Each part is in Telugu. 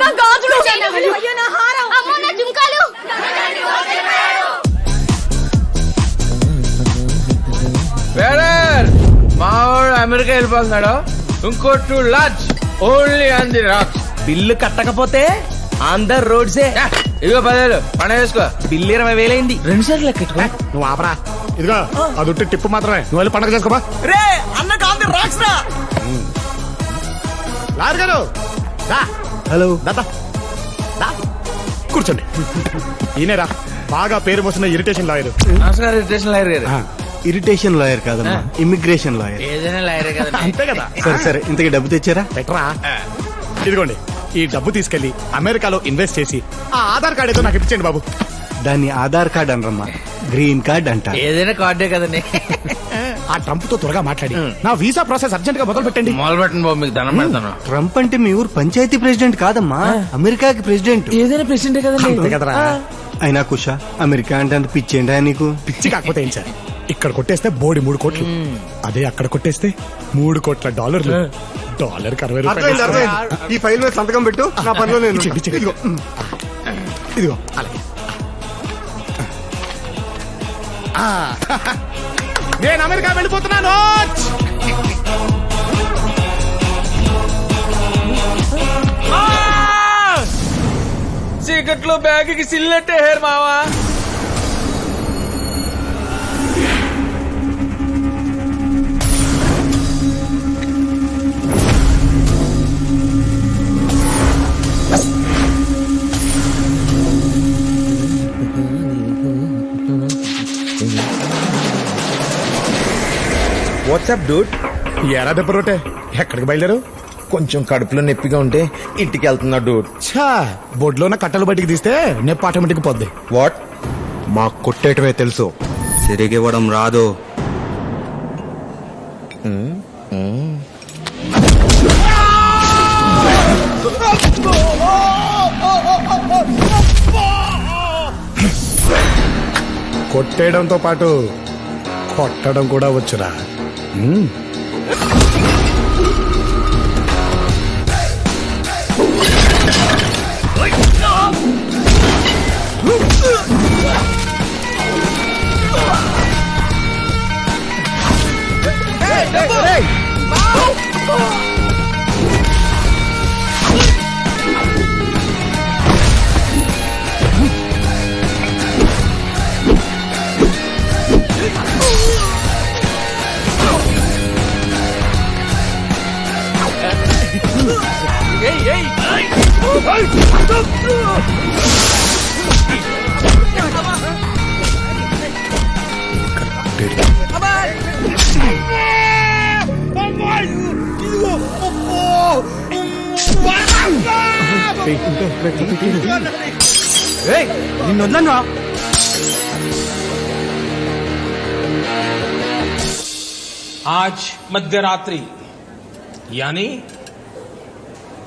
నా గాజులు అయ్యో నా హారం. అమ్మో నా జుంకాలు మావాడు అమెరికా వెళ్ళిపోతున్నాడు. ఇంకో two large only on the rocks bill కట్టకపోతే అందర్ రోడ్సే ఇదిగో పదేళ్ళు పండుగ వేసుకో. బిల్లు ఇరవై వేలైంది రెండు సార్లు లెక్కెట్టుకో నువ్వు ఆపరా. ఇదిగో అది ఉట్టి టిప్పు మాత్రమే. నువ్వు వెళ్ళి పండగ చేసుకోబా రే అన్న కాంతి రాక్స్ రా లాయర్ గారు రా. హలో. దాదా. దా. కూర్చోండి. ఈయనరా బాగా పేరు పోసిన ఇరిటేషన్ లాయర్. నమస్కారం ఇరిటేషన్ లాయర్ గారు. ఇరిటేషన్ లాయర్ కాదమ్మా ఇమిగ్రేషన్ లాయర్. ఏదైనా లాయరే కదా. అంతే కదా. సరే సరే ఇంతకి డబ్బు తెచ్చారా? పెట్టరా. ఇదిగోండి ఈ డబ్బు తీసుకెళ్ళి అమెరికాలో ఇన్వెస్ట్ చేసి ఆ ఆధార్ కార్డ్ ఏదో నాకు ఇప్పించండి బాబు. దాన్ని ఆధార్ కార్డ్ అనరమ్మా గ్రీన్ కార్డ్ అంట ఏదైనా కార్డే కదండి. ఆ ట్రంప్తో త్వరగా మాట్లాడి. నా వీసా ప్రాసెస్ అర్జెంట్గా మొదలు పెట్టండి మొదలు పెట్టండి బాబు మీకు దండం పెడతాను. ట్రంప్ అంటే మీ ఊరు పంచాయతీ ప్రెసిడెంట్ కాదమ్మా అమెరికాకి ప్రెసిడెంట్. ఏదైనా ప్రెసిడెంట్ కదండి. అంతే కదరా. అయినా కుష అమెరికా అంటే అంత పిచ్చేంటా నీకు? పిచ్చి కాకపోతే ఏం సార్? ఇక్కడ కొట్టేస్తే బోడి మూడు కోట్లు. అదే అక్కడ కొట్టేస్తే మూడు కోట్ల డాలర్లు. డాలర్ అరవై రూపాయలు ఈ ఫైల్ మీద సంతకం పెట్టు నా పనిలో నేను. ఇదిగో. ఇదిగో అలాగే. ఆ, నేను అమెరికా వెళ్ళిపోతున్నాను. చీకట్లో బ్యాగ్కి సిల్లెట్టే హేర్ మావా. వాట్సాప్ డూడ్ ఎరా దెబ్బ రొట్టె? ఎక్కడికి బయలుదేరు కొంచెం కడుపులో నొప్పిగా ఉంటే ఇంటికి వెళ్తున్నా డూడ్ ఛా! బొడ్లో ఉన్న కట్టలు బయటికి తీస్తే నొప్పి ఆటోమేటిక్ పోద్ది. వాట్ మా కొట్టేయటమే తెలుసు. సిరిగివ్వడం రాదు. కొట్టేయడంతో పాటు కొట్టడం కూడా వచ్చురా. Mm. Hey, hey, hey! Mau! నిన్ను వదలను आज मध्यरात्रि यानी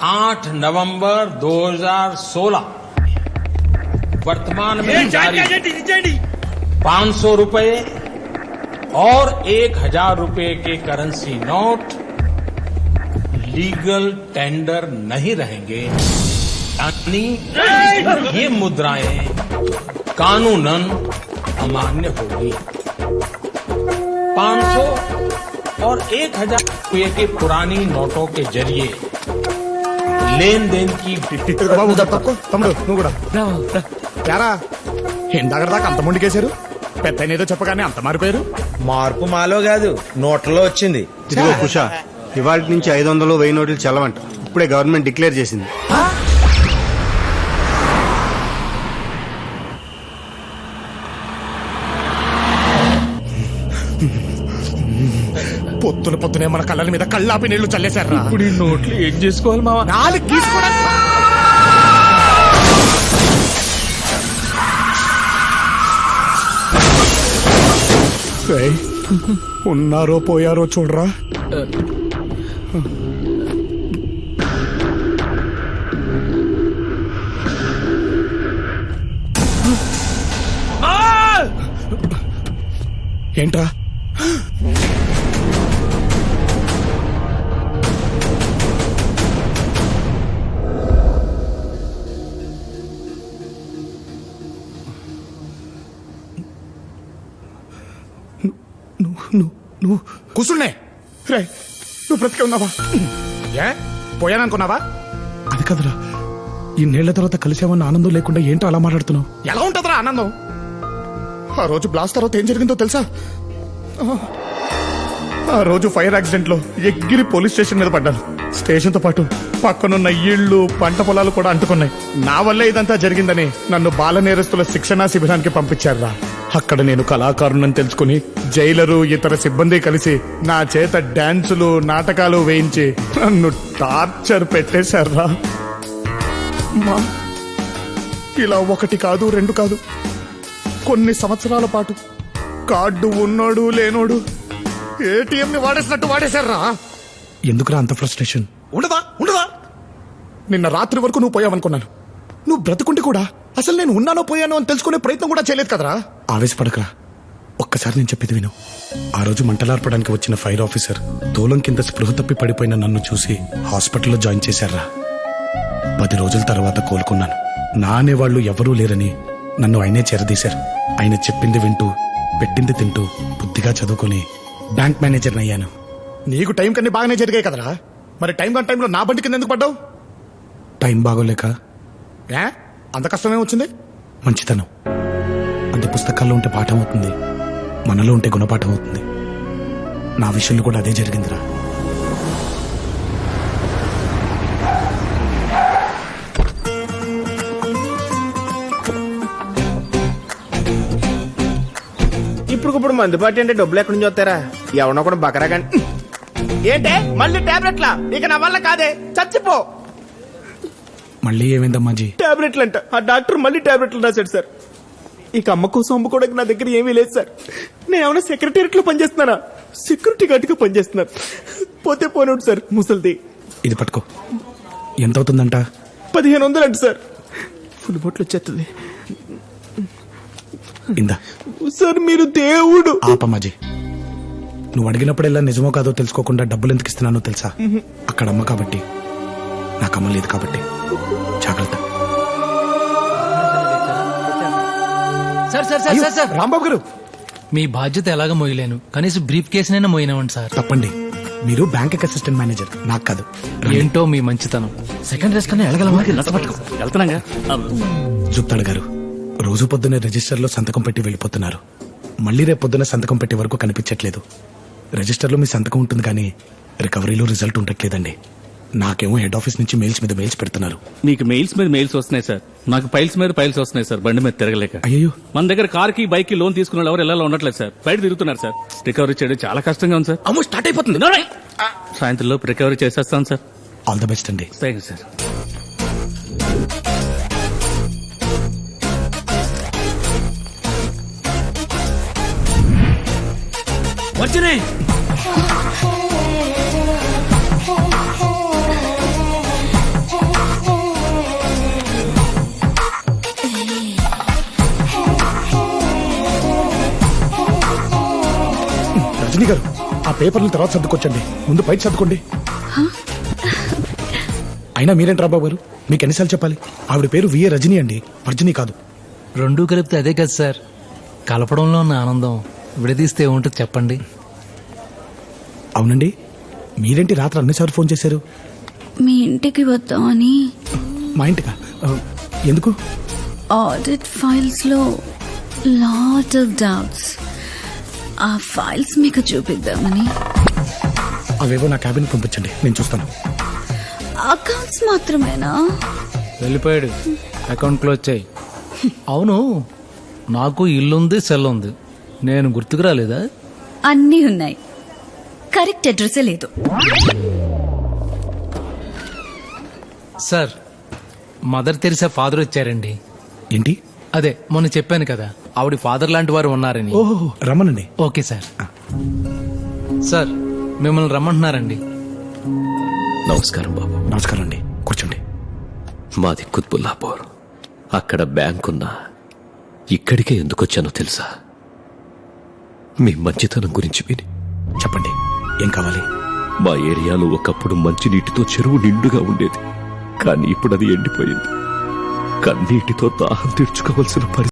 8 नवंबर 2016 वर्तमान में जारी पाँच सौ रुपए और एक हजार रुपए के करेंसी नोट लीगल टेंडर नहीं रहेंगे यानी ये मुद्राएं कानूनन अमान्य होगी 500 और 1000 रुपये के पुरानी नोटों के जरिए लेन देन की ఇదిగో బాబు తక్కువ తమ్ముడు నువ్వు కూడా యారా ఇందాక దాకా అంత ముందుకేశారు పెద్ద ఏదో చెప్పగానే అంత మారిపోయారు? మార్పు మాలో కాదు నోట్లలో వచ్చింది. ఇదిగో కుష ఇవాళ నుంచి ఐదు వందలు వెయ్యి నోట్లు చల్లవంట. ఇప్పుడే గవర్నమెంట్ డిక్లేర్ చేసింది. పొద్దున పొద్దునే మన కళ్ళ మీద కళ్ళాపి నీళ్ళు చల్లేశారా ఇప్పుడు ఈ నోట్లు ఏం చేసుకోవాలి మావా? నాలుగు తీసుకోవడానికి ఉన్నారో పోయారో చూడరా. ఏంట్రా నువ్వు నువ్వు కూర్చున్నాయి రే నువ్వు బ్రతికే ఉన్నావా? ఏ? పోయాననుకున్నావా? అది కదరా. ఈ నేళ్ళ తర్వాత కలిసామన్న ఆనందం లేకుండా ఏంటో అలా మాట్లాడుతున్నావు? ఎలా ఉంటుందిరా ఆనందం? ఆ రోజు బ్లాస్ట్ తర్వాత ఏం జరిగిందో తెలుసా? ఆ రోజు ఫైర్ యాక్సిడెంట్లో ఎగ్గిరి పోలీస్ స్టేషన్ మీద పడ్డాను. స్టేషన్తో పాటు పక్కనున్న ఇళ్ళు పంట పొలాలు కూడా అంటుకున్నాయి. నా వల్లే ఇదంతా జరిగిందని నన్ను బాల నేరస్తుల శిక్షణా శిబిరానికి పంపించారురా. అక్కడ నేను కళాకారుణ్ణని తెలుసుకుని జైలరు ఇతర సిబ్బంది కలిసి నా చేత డాన్సులు నాటకాలు వేయించి నన్ను టార్చర్ పెట్టేశారురా మా ఇలా ఒకటి కాదు రెండు కాదు. కొన్ని సంవత్సరాల పాటు కార్డు ఉన్నోడు లేనోడు ఏటీఎం ని వాడేసినట్టు వాడేశారా? ఎందుకురా అంత ఫ్రస్ట్రేషన్? ఉండదా ఉండదా నిన్న రాత్రి వరకు నువ్వు పోయావనుకున్నాను. నువ్వు బ్రతుకుంటే కూడా అసలు నేను ఉన్నానో పోయానో అని తెలుసుకునే ప్రయత్నం కూడా చేయలేదు కదరా? ఆవేశపడకరా. ఒక్కసారి నేను చెప్పేది విను. ఆ రోజు మంటలార్పడానికి వచ్చిన ఫైర్ ఆఫీసర్ దూలం కింద స్పృహ తప్పి పడిపోయిన నన్ను చూసి హాస్పిటల్లో జాయిన్ చేశారా. పది రోజుల తర్వాత కోలుకున్నాను. నా అనేవాళ్ళు ఎవరూ లేరని నన్ను ఆయనే చేరదీశారు. ఆయన చెప్పింది వింటూ పెట్టింది తింటూ బుద్ధిగా చదువుకుని బ్యాంక్ మేనేజర్ అయ్యాను. నీకు టైం కన్నీ బాగానే జరిగాయి కదరా. మరి టైం కన్నా టైంలో నా బండి కింద ఎందుకు పడ్డావు? టైం బాగోలేక ఏ? అంత కష్టమే వచ్చింది? మంచితనం. అంత పుస్తకాల్లో ఉంటే పాఠం అవుతుంది. మనలో ఉంటే గుణపాఠం అవుతుంది. నా విషయంలో కూడా అదే జరిగిందిరా. ఇప్పుడు ఇప్పుడు మందుబాటి అంటే డబ్బులు ఎక్కడి నుంచి వస్తారా ఎవరినో కూడా బకరా కానీ ఏంటే? మళ్ళీ టాబ్లెట్లా? ఇక నా వల్ల కాదే. చచ్చిపో. మళ్ళీ ఏమైందమ్మా జీ టాబ్లెట్లు అంట ఆ డాక్టర్ మళ్ళీ టాబ్లెట్లు రాశాడు సార్. ఇక అమ్మ కోసం అమ్ముకోవడానికి నా దగ్గర ఏమీ లేదు సార్. నేను ఏమైనా సెక్రటేరియట్లో పనిచేస్తున్నానా? సెక్యూరిటీ గార్డ్గా పనిచేస్తున్నాను పోతే పోనివ్వండి సార్ ముసలిది. ఇది పట్టుకో. ఎంత అవుతుందంట? పదిహేను వందలు అంట సార్. ఫుల్ బొట్లు వచ్చేస్తుంది. ఇందా. సార్ మీరు దేవుడు. ఆపమాజీ. నువ్వు అడిగినప్పుడల్లా నిజమో కాదో తెలుసుకోకుండా డబ్బులు ఎందుకు ఇస్తున్నానో తెలుసా? అక్కడ అమ్మ కాబట్టి నాకు అమ్మ లేదు కాబట్టి. జాగ్రత్త. Sir sir sir sir sir. Rambabu గారు. మీ బాధ్యత ఎలాగ మోయలేను? కనీసం బ్రీఫ్ కేసునైనా మోయినామండి సార్. తప్పండి. మీరు బ్యాంక్ అసిస్టెంట్ మేనేజర్ నాకు కాదు. ఏంటో మీ మంచితనం. సెకండ్ రేస్ కన్నా ఎలగలమా? వెళ్తున్నాగా? జుప్తాడు గారు రోజు పొద్దున్నే రిజిస్టర్లో సంతకం పెట్టి వెళ్ళిపోతున్నారు. మళ్ళీ రేపు పొద్దున్న సంతకం పెట్టి వరకు కనిపించట్లేదు. రిజిస్టర్లో మీ సంతకం ఉంటుంది కానీ రికవరీలో రిజల్ట్ ఉండట్లేదండి. నాకేమో హెడ్ ఆఫీస్ నుంచి మెయిల్స్ మీద మెయిల్స్ పెడుతున్నారు. మీకు మెయిల్స్ మీద మెయిల్స్ వస్తున్నాయి సార్ నాకు ఫైల్స్ మీద ఫైల్స్ వస్తున్నాయి సార్ బండి మీద తిరగలేక. అయ్యో మన దగ్గర కార్కి బైక్కి లోన్ తీసుకున్న వాళ్ళు ఎవరు ఎలా ఉండట్లేదు సార్ బయట తిరుగుతున్నారు సార్ రికవరీ చేయడం చాలా కష్టంగా ఉంది సార్ అమ్మో స్టార్ట్ అయిపోతుంది. సాయంత్రం లోపు రికవరీ చేసేస్తాను సార్ ఆల్ ద బెస్ట్ అండి. థ్యాంక్ యూ సార్ వచ్చినాయి గారు ఆ పేపర్లు తర్వాత సర్దుకొచ్చండి. ముందు పైకి సర్దుకోండి. అయినా మీరేంటి రాబాబు గారు మీకు ఎన్నిసార్లు చెప్పాలి? ఆవిడ పేరు విఏ రజనీ అండి. వర్జనీ కాదు. రెండూ కలిపితే అదే కదా సార్. కలపడంలో ఉన్న ఆనందం విడదీస్తే ఏముంటుంది చెప్పండి? అవునండి. మీరేంటి రాత్రి అన్నిసార్లు ఫోన్ చేశారు? మీ ఇంటికి వద్దామని మా ఇంటికా? ఆ, ఎందుకు? ఆడిట్ ఫైల్స్లో లాట్ ఆఫ్ డౌట్స్ ఆ ఫైల్స్ మీకు చూపిద్దామని. అవేవో నా క్యాబిన్ పంపించండి నేను చూస్తాను. అకౌంట్స్ మాత్రమేనా? వెళ్ళిపోయాడు. అకౌంట్ క్లోజ్ చేయి. అవును. నాకు ఇల్లుంది సెల్ ఉంది నేను గుర్తుకు రాలేదా? అన్నీ ఉన్నాయి. కరెక్ట్ అడ్రస్ లేదు. సార్ మదర్ తెరిసా ఫాదర్ వచ్చారండి. ఏంటి? అదే మొన్న చెప్పాను కదా. ఆవిడ ఫాదర్ లాంటి వారు ఉన్నారని. ఓహో రమ్మనండి ఓకే సార్. సార్ మిమ్మల్ని రమ్మంటున్నారండి. నమస్కారం బాబు. నమస్కారం అండి. కూర్చోండి. మాది కుత్బుల్లాపూర్. అక్కడ బ్యాంక్ ఉన్నా ఇక్కడికే ఎందుకు వచ్చానో తెలుసా? మీ మంచితనం గురించి విని. చెప్పండి. ఏం కావాలి? మా ఏరియాలో ఒకప్పుడు మంచినీటితో చెరువు నిండుగా ఉండేది. కానీ ఇప్పుడు అది ఎండిపోయింది. కన్నీటితో దాహం తీర్చుకోవలసిన పరిస్థితి